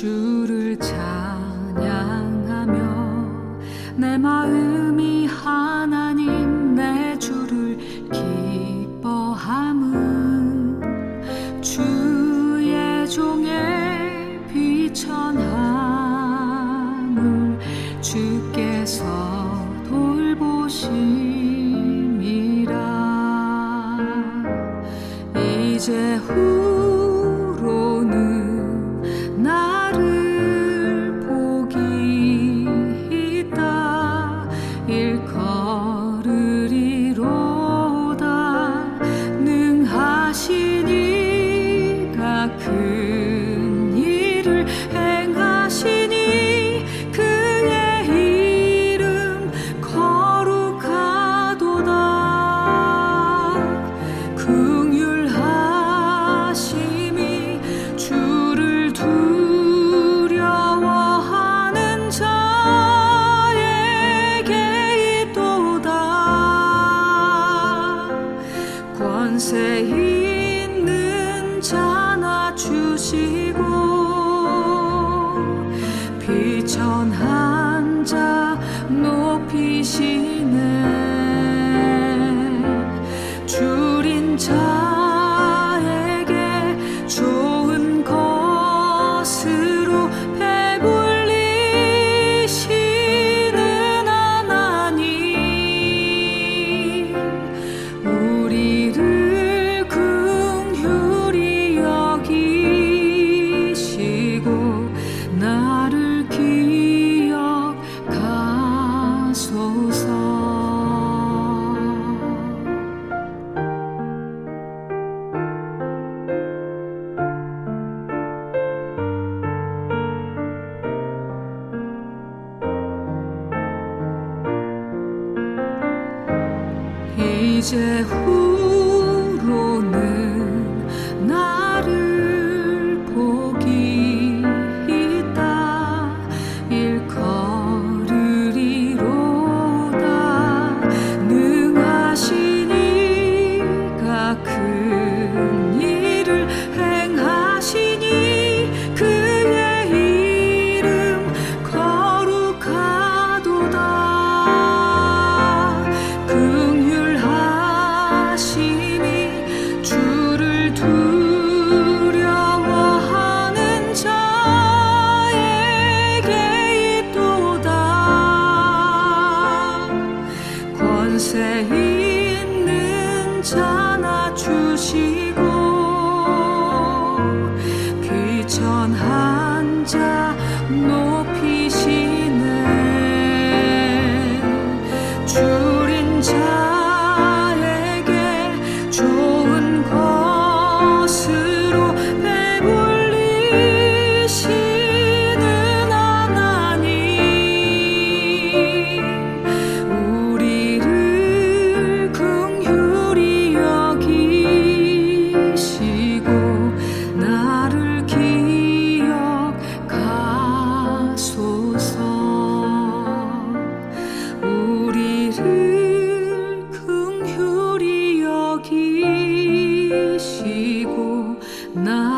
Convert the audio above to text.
주를 찬양하며 내 마음이 하나님 내 주를 기뻐함은 주의 종의 비천함을 주께서 돌보심이라. 이제 후 주시고 비천하 这湖 시고 귀천 한자 높이시네 줄인 자에게 좋은 것으로 배불리시 那